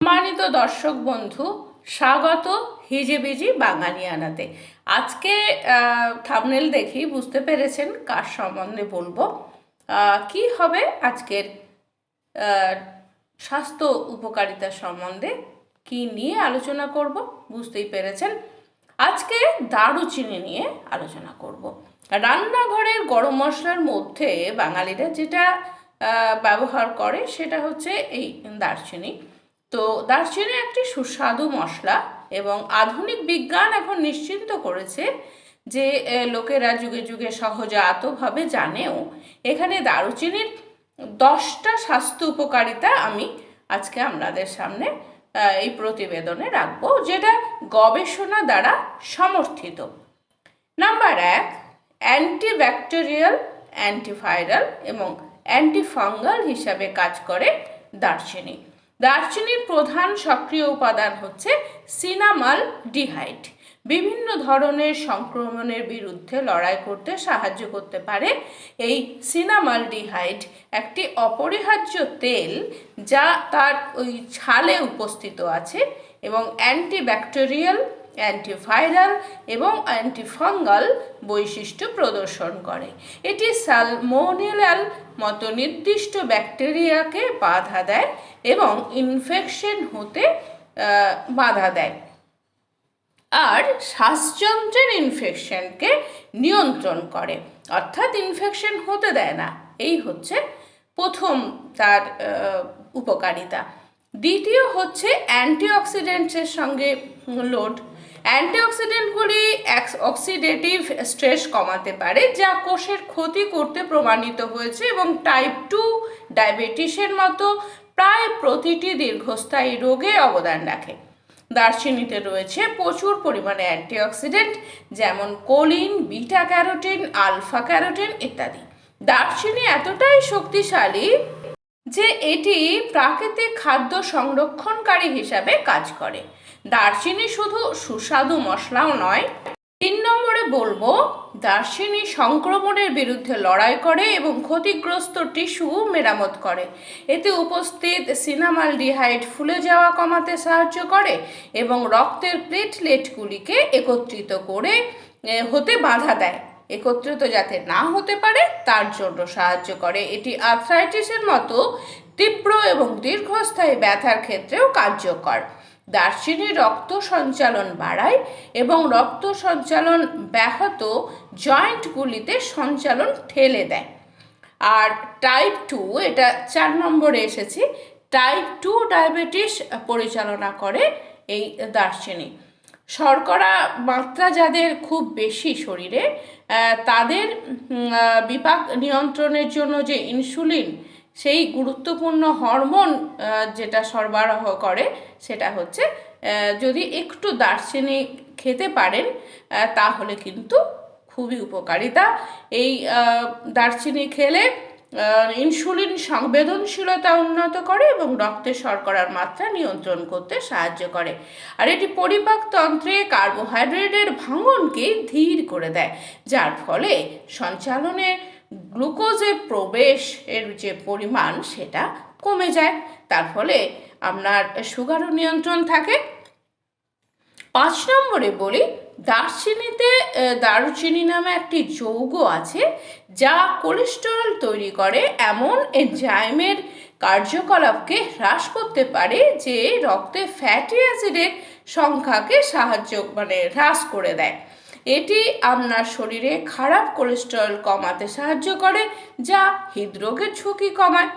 সম্মানিত দর্শক বন্ধু, স্বাগত হিজিবিজি বাঙালিয়ানাতে। আজকে থামনেল দেখেই বুঝতে পেরেছেন কার সম্বন্ধে বলব। কি হবে আজকের স্বাস্থ্য উপকারিতা সম্বন্ধে, কি নিয়ে আলোচনা করব বুঝতেই পেরেছেন। আজকে দারুচিনি নিয়ে আলোচনা করব। রান্নাঘরের গরম মশলার মধ্যে বাঙালিরা যেটা ব্যবহার করে সেটা হচ্ছে এই দারচিনি। তো দারচিনি একটি সুস্বাদু মশলা এবং আধুনিক বিজ্ঞান এখন নিশ্চিন্ত করেছে যে লোকেরা যুগে যুগে সহজাতভাবে জানেও এখানে দারুচিনির দশটা স্বাস্থ্য উপকারিতা আমি আজকে আপনাদের সামনে এই প্রতিবেদনে রাখব, যেটা গবেষণা দ্বারা সমর্থিত। নাম্বার এক, অ্যান্টিব্যাকটেরিয়াল, অ্যান্টিভাইরাল এবং অ্যান্টিফাঙ্গাল হিসাবে কাজ করে দারচিনি। দারচিনির প্রধান সক্রিয় উপাদান হচ্ছে সিনামাল ডিহাইড। বিভিন্ন ধরনের সংক্রমণের বিরুদ্ধে লড়াই করতে সাহায্য করতে পারে এই সিনামাল ডিহাইড, একটি অপরিহার্য তেল যা তার ওই ছালে উপস্থিত আছে এবং অ্যান্টিব্যাকটেরিয়াল অ্যান্টিভাইরাল এবং অ্যান্টিফাঙ্গাল বৈশিষ্ট্য প্রদর্শন করে। এটি সালমোনেলাল মতো নির্দিষ্ট ব্যাকটেরিয়াকে বাধা দেয় এবং ইনফেকশন হতে বাধা দেয়। আর শ্বাসযন্ত্রের ইনফেকশনকে নিয়ন্ত্রণ করে। অর্থাৎ ইনফেকশন হতে দেয় না। এই হচ্ছে প্রথম তার উপকারিতা। দ্বিতীয় হচ্ছে অ্যান্টিঅক্সিডেন্টসের সঙ্গে লোড অ্যান্টিঅক্সিডেন্টগুলি অক্সিডেটিভ স্ট্রেস কমাতে পারে, যা কোষের ক্ষতি করতে প্রমাণিত হয়েছে এবং টাইপ টু ডায়াবেটিসের মতো প্রায় প্রতিটি দীর্ঘস্থায়ী রোগে অবদান রাখে। দারচিনিতে রয়েছে প্রচুর পরিমাণে অ্যান্টিঅক্সিডেন্ট, যেমন choline, beta carotene, alpha carotene ইত্যাদি। দারচিনি এতটাই শক্তিশালী যে এটি প্রাকৃতিক খাদ্য সংরক্ষণকারী হিসাবে কাজ করে। দারচিনি শুধু সুস্বাদু মশলাও নয়, তিন নম্বরে বলব দারচিনি সংক্রমণের বিরুদ্ধে লড়াই করে এবং ক্ষতিগ্রস্ত টিস্যু মেরামত করে। এতে উপস্থিত সিনামালডিহাইড ফুলে যাওয়া কমাতে সাহায্য করে এবং রক্তের প্লেটলেটগুলিকে একত্রিত করে হতে বাধা দেয়। একত্রিত যাতে না হতে পারে, তার জন্য সাহায্য করে। এটি আর্থ্রাইটিসের মতো তীব্র এবং দীর্ঘস্থায়ী ব্যথার ক্ষেত্রেও কার্যকর। দারচিনি রক্ত সঞ্চালন বাড়ায় এবং রক্ত সঞ্চালন ব্যাহত জয়েন্টগুলিতে সঞ্চালন ঠেলে দেয়। আর টাইপ টু এটা চার নম্বরে এসেছি টাইপ টু ডায়াবেটিস পরিচালনা করে এই দারচিনি শর্করা মাত্রা যাদের খুব বেশি শরীরে তাদের বিপাক নিয়ন্ত্রণের জন্য যে ইনসুলিন সেই গুরুত্বপূর্ণ হরমোন যেটা সরবরাহ করে, সেটা হচ্ছে যদি একটু দারচিনি খেতে পারেন তাহলে কিন্তু খুবই উপকারিতা। এই দারচিনি খেলে ইনসুলিন সংবেদনশীলতা উন্নত করে এবং রক্তে শর্করার মাত্রা নিয়ন্ত্রণ করতে সাহায্য করে। আর এটি পরিপাকতন্ত্রে কার্বোহাইড্রেটের ভাঙনকে ধীর করে দেয়, যার ফলে সঞ্চালনে গ্লুকোজের প্রবেশ এর যে পরিমাণ, সেটা কমে যায়। তার ফলে আপনার সুগারও নিয়ন্ত্রণ থাকে। পাঁচ নম্বরে বলি, দারচিনিতে দারুচিনি নামে একটি যৌগ আছে, যা কোলেস্টেরল তৈরি করে এমন এনজাইমের কার্যকলাপকে হ্রাস করতে পারে যে রক্তে ফ্যাটি অ্যাসিডের সংখ্যাকে সাহায্য মানে হ্রাস করে দেয়। এটি আপনার শরীরে খারাপ কোলেস্টেরল কমাতে সাহায্য করে, যা হৃদরোগের ঝুঁকি কমায়।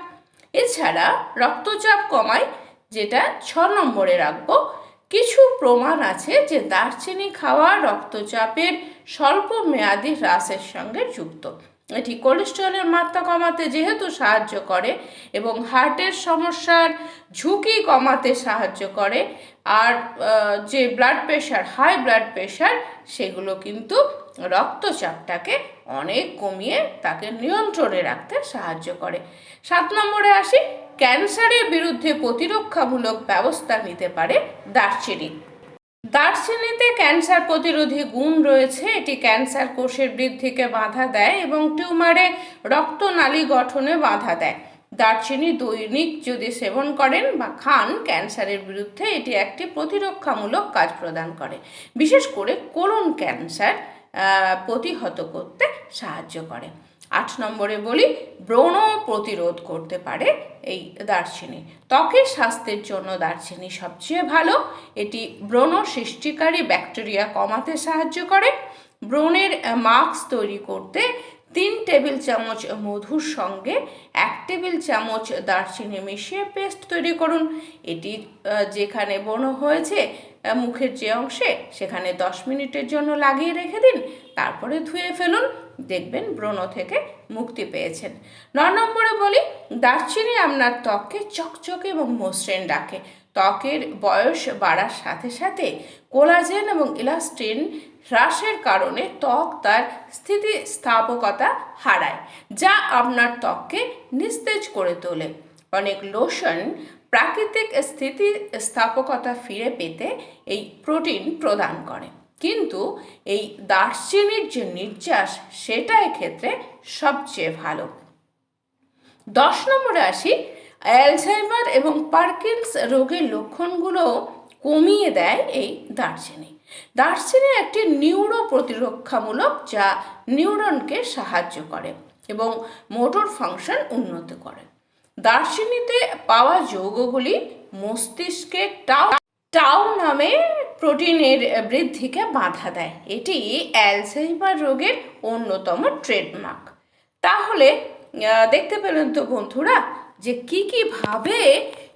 এছাড়া রক্তচাপ কমায়, যেটা ছ নম্বরে রাখব। কিছু প্রমাণ আছে যে দারচিনি খাওয়া রক্তচাপের স্বল্প মেয়াদী হ্রাসের সঙ্গে যুক্ত। এটি কোলেস্টেরলের মাত্রা কমাতে যেহেতু সাহায্য করে এবং হার্টের সমস্যার ঝুঁকি কমাতে সাহায্য করে, আর যে blood pressure high blood pressure সেগুলো কিন্তু রক্তচাপটাকে অনেক কমিয়ে তাকে নিয়ন্ত্রণে রাখতে সাহায্য করে। সাত নম্বরে আসি, ক্যান্সারের বিরুদ্ধে প্রতিরক্ষামূলক ব্যবস্থা নিতে পারে দারচিনি দারচিনিতে ক্যান্সার প্রতিরোধী গুণ রয়েছে। এটি ক্যান্সার কোষের বৃদ্ধিকে বাধা দেয় এবং টিউমারে রক্তনালী গঠনে বাধা দেয়। দারচিনি দৈনিক যদি সেবন করেন বা খান, ক্যান্সারের বিরুদ্ধে এটি একটি প্রতিরক্ষামূলক কাজ প্রদান করে। বিশেষ করে কোলন ক্যান্সার প্রতিহত করতে সাহায্য করে। আট নম্বরে বলি, ব্রণ প্রতিরোধ করতে পারে এই দারচিনি ত্বকের স্বাস্থ্যের জন্য দারচিনি সবচেয়ে ভালো। এটি ব্রণ সৃষ্টিকারী ব্যাকটেরিয়া কমাতে সাহায্য করে। ব্রণের মাস্ক তৈরি করতে তিন টেবিল চামচ মধুর সঙ্গে এক টেবিল চামচ দারচিনি মিশিয়ে পেস্ট তৈরি করুন। এটি যেখানে ব্রণ হয়েছে মুখের যে অংশে, সেখানে দশ মিনিটের জন্য লাগিয়ে রেখে দিন। তারপরে ধুয়ে ফেলুন। দেখবেন ব্রণ থেকে মুক্তি পেয়েছেন। ন নম্বরে বলি দারচিনি আপনার ত্বককে চকচকে এবং মসৃণ রাখে। ত্বকের বয়স বাড়ার সাথে সাথে কোলাজেন এবং ইলাস্টিন হ্রাসের কারণে ত্বক তার স্থিতিস্থাপকতা হারায়, যা আপনার ত্বককে নিস্তেজ করে তোলে। অনেক লোশন প্রাকৃতিক স্থিতিস্থাপকতা ফিরে পেতে এই প্রোটিন প্রদান করে। কিন্তু এই দারচিনির যে নির্যাস, সেটা এক্ষেত্রে সবচেয়ে ভালো। দশ নম্বরে আসি অ্যালঝাইমার এবং পার্কিন্স রোগের লক্ষণগুলো কমিয়ে দেয় এই দারচিনি দারচিনি একটি নিউরো প্রতিরক্ষামূলক যা নিউরনকে সাহায্য করে এবং মোটর ফাংশন উন্নত করে। দারচিনিতে পাওয়া যৌগগুলি মস্তিষ্কে টাউ টাউ নামে প্রোটিনের বৃদ্ধিকে বাধা দেয়। এটি অ্যালঝাইমার রোগের অন্যতম ট্রেডমার্ক। তাহলে দেখতে পেলেন তো বন্ধুরা যে কি কি ভাবে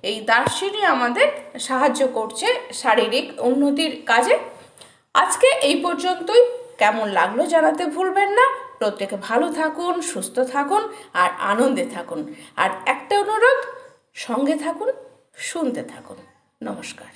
এই দার্শিনী আমাদের সাহায্য করছে শারীরিক উন্নতির কাজে। আজকে এই পর্যন্তই। কেমন লাগল জানাতে ভুলবেন না। প্রত্যেকে ভালো থাকুন, সুস্থ থাকুন আর আনন্দে থাকুন। আর একটা অনুরোধ, সঙ্গে থাকুন, শুনতে থাকুন। নমস্কার।